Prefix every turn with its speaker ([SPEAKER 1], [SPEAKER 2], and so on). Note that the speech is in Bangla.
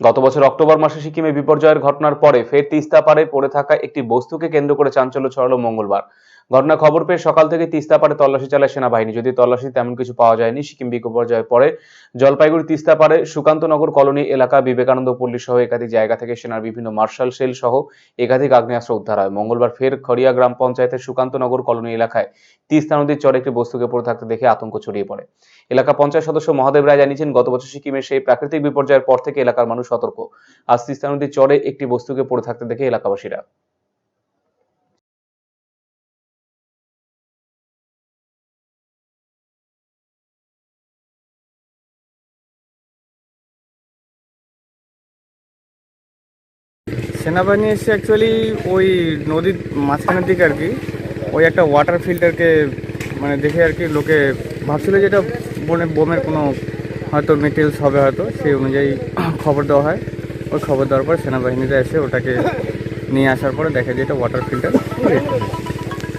[SPEAKER 1] গত বছর অক্টোবর মাসে সিকিমে বিপর্যয়ের ঘটনার পরে ফের তিস্তা পাড়ে পড়ে থাকা একটি বস্তুকে কেন্দ্র করে চাঞ্চল্য ছড়ালো মঙ্গলবার। ঘটনা খবর পেয়ে সকাল থেকে তিস্তা পাড়ে তল্লাশি চালায় সেনাবাহিনী। যদি তল্লাশি তেমন কিছু পাওয়া যায়নি, সিকিম বিপর্যয়ের পরে জলপাইগুড়ি তিস্তা পাড়ে সুকান্তনগর কলোনি এলাকা, বিবেকানন্দ পল্লী সহ একাধিক জায়গা থেকে সেনার বিভিন্ন মার্শাল সেল সহ একাধিক আগ্নেয়াস্ত্র উদ্ধার হয়। মঙ্গলবার ফের খড়িয়া গ্রাম পঞ্চায়েতের সুকান্তনগর কলোনি এলাকায় তিস্তা নদীর চরে একটি বস্তুকে পড়ে থাকতে দেখে আতঙ্ক ছড়িয়ে পড়ে। এলাকা পঞ্চায়েত সদস্য মহাদেব রায় জানিয়েছেন, গত বছর সিকিমের সেই প্রাকৃতিক বিপর্যয়ের পর থেকে এলাকার মানুষ সতর্ক। আজ তিস্তা নদীর চরে একটি বস্তুকে পড়ে থাকতে দেখে এলাকাবাসীরা।
[SPEAKER 2] সেনাবাহিনী এসে অ্যাকচুয়ালি ওই নদীর মাঝখানের দিকে আর কি, ওই একটা ওয়াটার ফিল্টারকে মানে দেখে আর কি লোকে ভাবছিল যে এটা বনে বোমের কোনো হয়তো মেটেরিয়ালস হবে হয়তো, সেই অনুযায়ী খবর দেওয়া হয়। ওই খবর দেওয়ার পর সেনাবাহিনীরা এসে ওটাকে নিয়ে আসার পরে দেখে যে এটা ওয়াটার ফিল্টার